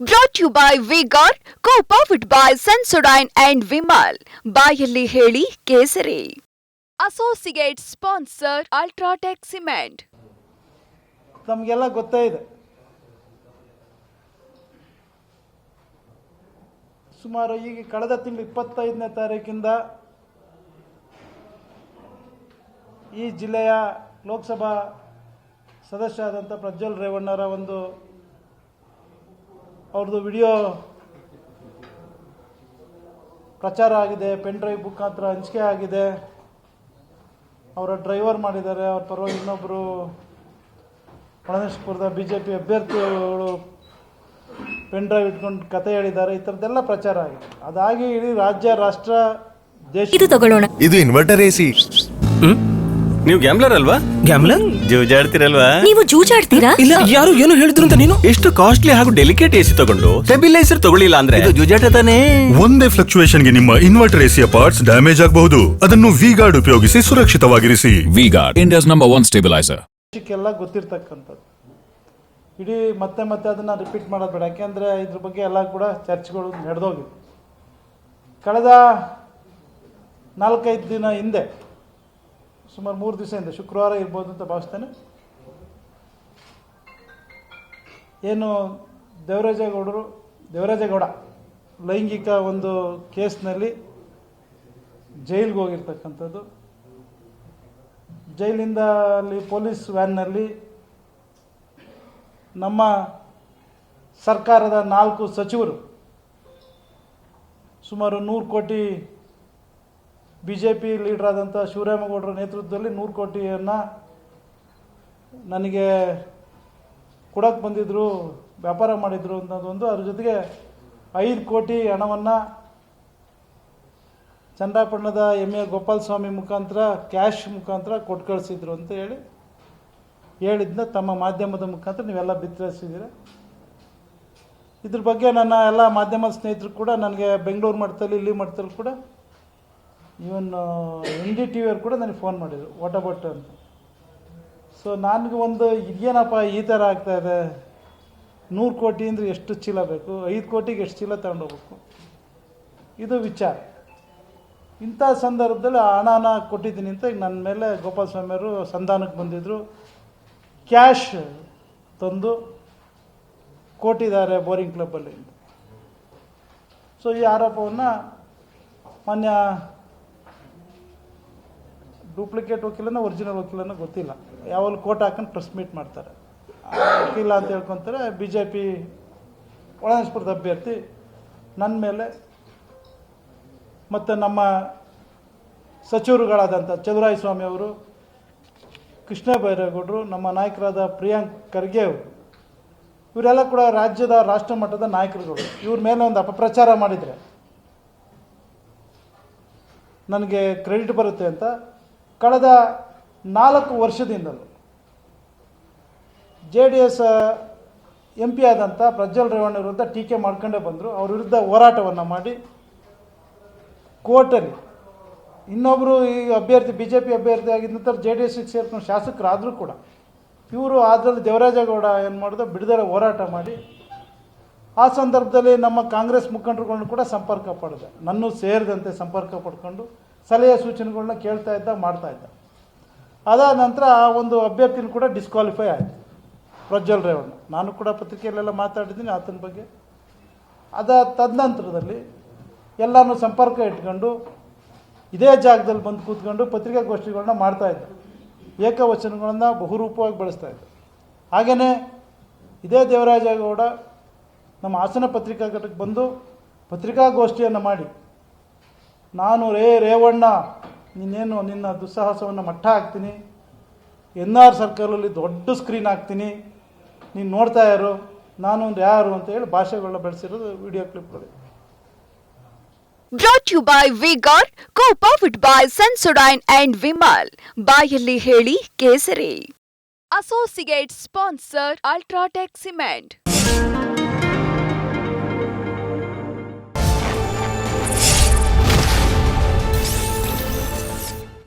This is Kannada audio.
Brought you by V Guard co powered by Sensodyne and Vimal ಬಾಯಲ್ಲಿ ಹೇಳಿ ಕೇಸರಿ. ಅಸೋಸಿಯೇಟ್ ಸ್ಪಾನ್ಸರ್ ಅಲ್ಟ್ರಾಟೆಕ್ ಸಿಮೆಂಟ್ ನಮಗೆಲ್ಲ ಗೊತ್ತೇ ಇದೆ. ಸುಮಾರು ಈಗ ಕಳೆದ ತಿಂಗಳು ಇಪ್ಪತ್ತೈದನೇ ತಾರೀಕಿಂದ ಈ ಜಿಲ್ಲೆಯ ಲೋಕಸಭಾ ಸದಸ್ಯ ಆದಂಥ ಪ್ರಜ್ವಲ್ ರೇವಣ್ಣರ ಒಂದು ಅವ್ರದ್ದು ವಿಡಿಯೋ ಪ್ರಚಾರ ಆಗಿದೆ ಪೆನ್ ಡ್ರೈವ್ ಮುಖಾಂತರ ಹಂಚಿಕೆ ಆಗಿದೆ. ಅವರ ಡ್ರೈವರ್ ಮಾಡಿದ್ದಾರೆ ಅವ್ರ ಪರವಾಗಿ ಇನ್ನೊಬ್ಬರು ಒಳನೇಶ್ಪುರದ ಬಿ ಜೆ ಪಿ ಅಭ್ಯರ್ಥಿಗಳು ಪೆನ್ ಡ್ರೈವ್ ಇಟ್ಕೊಂಡು ಕತೆ ಹೇಳಿದ್ದಾರೆ ಈ ಥರದ್ದೆಲ್ಲ ಪ್ರಚಾರ ಆಗಿದೆ. ಅದಾಗಿ ಇಡೀ ರಾಜ್ಯ ರಾಷ್ಟ್ರ ದೇಶ. ಇದು ತಗೊಳ್ಳೋಣ. ಇದು ಇನ್ವರ್ಟರ್ ಎಸಿ ಹ್ಮ್? ನೀವು ಗ್ಯಾಮ್ಲರ್ ಅಲ್ವಾ? ಗ್ಯಾಮ್ಲರ್ ಜೂಜಾಡ್ತಿರಲ್ವಾ? ನೀವು ಜೂಜಾಡ್ತೀರಾ? ಇಲ್ಲ ಯಾರು ಏನು ಹೇಳಿದ್ರು ಅಂತ ನೀನು? ಎಷ್ಟು ಕಾಸ್ಟ್ಲಿ ಹಾಗೂ ಡೆಲಿಕೇಟ್ ಎಸಿ ತಗೊಂಡು ಸ್ಟೆಬಿಲೈಸರ್ ತಗೊಳ್ಳಿಲ್ಲ ಅಂದ್ರೆ? ಇದು ಜೂಜಾಟ ತಾನೇ? ಒಂದೇ ಫ್ಲಕ್ಚುಯೇಷನ್ಗೆ ನಿಮ್ಮ ಇನ್ವರ್ಟರ್ ಎಸಿಯ ಪಾರ್ಟ್ಸ್ ಡ್ಯಾಮೇಜ್ ಆಗಬಹುದು. ಅದನ್ನು ವಿ ಗಾರ್ಡ್ ಉಪಯೋಗಿಸಿ ಸುರಕ್ಷಿತವಾಗಿರಿಸಿ. V Guard India's number one stabiliser ದೇಶಕ್ಕೆಲ್ಲ ಗೊತ್ತಿರ್ತಕ್ಕಂಥದ್ದು. ಇಡೀ ಮತ್ತೆ ಮತ್ತೆ ಅದನ್ನು ರಿಪೀಟ್ ಮಾಡೋದು ಬೇಡ. ಯಾಕೆಂದರೆ ಇದ್ರ ಬಗ್ಗೆ ಎಲ್ಲ ಕೂಡ ಚರ್ಚೆಗಳು ನಡೆದೋಗಿವೆ ಕಳೆದ ನಾಲ್ಕೈದು ದಿನ ಹಿಂದೆ ಸುಮಾರು ಮೂರು ದಿವಸದಿಂದ, ಶುಕ್ರವಾರ ಇರ್ಬೋದು ಅಂತ ಭಾವಿಸ್ತೇನೆ. ಏನು ದೇವರಾಜೇಗೌಡರು, ದೇವರಾಜೇಗೌಡ ಲೈಂಗಿಕ ಒಂದು ಕೇಸ್ನಲ್ಲಿ ಜೈಲಿಗೆ ಹೋಗಿರ್ತಕ್ಕಂಥದ್ದು. ಜೈಲಿಂದ ಅಲ್ಲಿ ಪೊಲೀಸ್ ವ್ಯಾನ್ನಲ್ಲಿ ನಮ್ಮ ಸರ್ಕಾರದ ನಾಲ್ಕು ಸಚಿವರು ಸುಮಾರು ನೂರು ಕೋಟಿ ಬಿ ಜೆ ಪಿ ಲೀಡರ್ ಆದಂಥ ಶಿವರಾಮೇಗೌಡರ ನೇತೃತ್ವದಲ್ಲಿ ನೂರು ಕೋಟಿಯನ್ನು ನನಗೆ ಕೊಡೋಕ್ಕೆ ಬಂದಿದ್ದರು ವ್ಯಾಪಾರ ಮಾಡಿದರು ಅನ್ನೋದೊಂದು ಅದ್ರ ಜೊತೆಗೆ ಐದು ಕೋಟಿ ಹಣವನ್ನು ಚಂದ್ರಾಪಟ್ಟಣದ ಎಂ ಎ ಗೋಪಾಲ ಸ್ವಾಮಿ ಮುಖಾಂತರ, ಕ್ಯಾಶ್ ಮುಖಾಂತರ ಕೊಟ್ಟು ಕಳಿಸಿದ್ರು ಅಂತ ಹೇಳಿ ಹೇಳಿದ್ನ ತಮ್ಮ ಮಾಧ್ಯಮದ ಮುಖಾಂತರ ನೀವೆಲ್ಲ ಬಿತ್ತರಿಸಿದ್ದೀರ. ಇದ್ರ ಬಗ್ಗೆ ನನ್ನ ಎಲ್ಲ ಮಾಧ್ಯಮದ ಸ್ನೇಹಿತರು ಕೂಡ ನನಗೆ ಬೆಂಗಳೂರು ಮಟ್ಟದಲ್ಲಿ ಇಲ್ಲಿ ಮಟ್ಟದಲ್ಲಿ ಕೂಡ ಇವನ್ ಎನ್ ಡಿ ಟಿ ವಿಯವ್ರು ಕೂಡ ನನಗೆ ಫೋನ್ ಮಾಡಿದರು ವಾಟ್ ಅಬೌಟ್ ಅಂತ. ಸೊ ನನಗೆ ಒಂದು, ಇದೇನಪ್ಪ ಈ ಥರ ಆಗ್ತಾ ಇದೆ? ನೂರು ಕೋಟಿ ಅಂದರೆ ಎಷ್ಟು ಚೀಲ ಬೇಕು? ಐದು ಕೋಟಿಗೆ ಎಷ್ಟು ಚೀಲ ತಗೊಂಡೋಗ್ಬೇಕು? ಇದು ವಿಚಾರ. ಇಂಥ ಸಂದರ್ಭದಲ್ಲಿ ಆ ಹಣನ ಕೊಟ್ಟಿದ್ದೀನಿ ಅಂತ ಈಗ ನನ್ನ ಮೇಲೆ ಗೋಪಾಲ ಸ್ವಾಮಿಯವರು ಸಂಧಾನಕ್ಕೆ ಬಂದಿದ್ದರು ಕ್ಯಾಶ್ ತಂದು ಕೊಟ್ಟಿದ್ದಾರೆ ಬೋರಿಂಗ್ ಕ್ಲಬ್ಬಲ್ಲಿ ಸೊ ಈ ಆರೋಪವನ್ನು ಮಾನ್ಯ ಡೂಪ್ಲಿಕೇಟ್ ವಕೀಲನ ಒರಿಜಿನಲ್ ವಕೀಲನ ಗೊತ್ತಿಲ್ಲ. ಯಾವಾಗಲೂ ಕೋಟ್ ಹಾಕೊಂಡು ಪ್ರೆಸ್ ಮೀಟ್ ಮಾಡ್ತಾರೆ. ವಕೀಲ ಅಂತ ಹೇಳ್ಕೊತಾರೆ ಬಿ ಜೆ ಪಿ ಒಳನಸ್ಪುರದ ಅಭ್ಯರ್ಥಿ ನನ್ನ ಮೇಲೆ ಮತ್ತು ನಮ್ಮ ಸಚಿವರುಗಳಾದಂಥ ಚದುರಾಯ ಸ್ವಾಮಿ ಅವರು, ಕೃಷ್ಣ ಬೈರೇಗೌಡರು, ನಮ್ಮ ನಾಯಕರಾದ ಪ್ರಿಯಾಂಕ್ ಖರ್ಗೆ ಅವರು, ಇವರೆಲ್ಲ ಕೂಡ ರಾಜ್ಯದ ರಾಷ್ಟ್ರ ಮಟ್ಟದ ನಾಯಕರುಗಳು. ಇವ್ರ ಮೇಲೆ ಒಂದು ಅಪಪ್ರಚಾರ ಮಾಡಿದರೆ, ನನಗೆ ಕ್ರೆಡಿಟ್ ಬರುತ್ತೆ ಅಂತ ಕಳೆದ ನಾಲ್ಕು ವರ್ಷದಿಂದಲೂ J D S M P ಆದಂಥ ಪ್ರಜ್ವಲ್ ರೇವಣ್ಣ ವಿರುದ್ಧ ಟೀಕೆ ಮಾಡ್ಕೊಂಡೇ ಬಂದರು. ಅವ್ರ ವಿರುದ್ಧ ಹೋರಾಟವನ್ನು ಮಾಡಿ ಕೋರ್ಟಲ್ಲಿ ಇನ್ನೊಬ್ಬರು ಈ ಅಭ್ಯರ್ಥಿ ಬಿ ಜೆ ಪಿ ಅಭ್ಯರ್ಥಿ ಆಗಿದ ನಂತರ ಜೆ ಡಿ ಎಸ್ಗೆ ಸೇರ್ಕೊಂಡು ಶಾಸಕರಾದರೂ ಕೂಡ ಇವರು ಅದರಲ್ಲಿ ದೇವರಾಜೇಗೌಡ ಏನು ಮಾಡಿದ್ರು ಬಿಡುದಲೆ ಹೋರಾಟ ಮಾಡಿ ಆ ಸಂದರ್ಭದಲ್ಲಿ ನಮ್ಮ ಕಾಂಗ್ರೆಸ್ ಮುಖಂಡರುಗಳನ್ನು ಕೂಡ ಸಂಪರ್ಕ ಪಡೆದೆ. ನನ್ನೂ ಸೇರಿದಂತೆ ಸಂಪರ್ಕ ಪಡ್ಕೊಂಡು ಸಲಹೆ ಸೂಚನೆಗಳನ್ನ ಕೇಳ್ತಾ ಇದ್ದ, ಮಾಡ್ತಾ ಇದ್ದ. ಅದಾದ ನಂತರ ಆ ಒಂದು ಅಭ್ಯರ್ಥಿನ ಕೂಡ ಡಿಸ್ಕ್ವಾಲಿಫೈ ಆಯಿತು. ಪ್ರಜ್ವಲ್ ರೇವಣ್ಣ. ನಾನು ಕೂಡ ಪತ್ರಿಕೆಯಲ್ಲೆಲ್ಲ ಮಾತಾಡಿದ್ದೀನಿ ಆತನ ಬಗ್ಗೆ. ಅದ ತದನಂತರದಲ್ಲಿ ಎಲ್ಲನೂ ಸಂಪರ್ಕ ಇಟ್ಕೊಂಡು ಇದೇ ಜಾಗದಲ್ಲಿ ಬಂದು ಕೂತ್ಕೊಂಡು ಪತ್ರಿಕಾಗೋಷ್ಠಿಗಳನ್ನ ಮಾಡ್ತಾ ಇದ್ದ. ಏಕವಚನಗಳನ್ನು ಬಹುರೂಪವಾಗಿ ಬಳಸ್ತಾ ಇದ್ದ. ಹಾಗೆಯೇ ಇದೇ ದೇವರಾಜೇಗೌಡ ನಮ್ಮ ಹಾಸನ ಪತ್ರಿಕಾ ಘಟಕ್ಕೆ ಬಂದು ಪತ್ರಿಕಾಗೋಷ್ಠಿಯನ್ನು ಮಾಡಿ ನಾನು ರೇ ರೇವಣ್ಣ, ನೀನೇನು ನಿನ್ನ ದುಸ್ಸಾಹಸವನ್ನು ಮಟ್ಟ ಹಾಕ್ತೀನಿ? ಎನ್ ಆರ್ ಸರ್ಕಲಲ್ಲಿ ದೊಡ್ಡ ಸ್ಕ್ರೀನ್ ಹಾಕ್ತೀನಿ. ನೀನು ನೋಡ್ತಾ ಇರು. ನಾನು ಒಂದು ಯಾರು ಅಂತ ಹೇಳಿ ಭಾಷೆಗಳನ್ನ ಬೆಳೆಸಿರೋದು video ಕ್ಲಿಪ್ಗಳು brought you by V Guard co powered by Sensodyne and Vimal ಬಾಯಲ್ಲಿ ಹೇಳಿ ಕೇಸರಿ. Associate sponsor UltraTech cement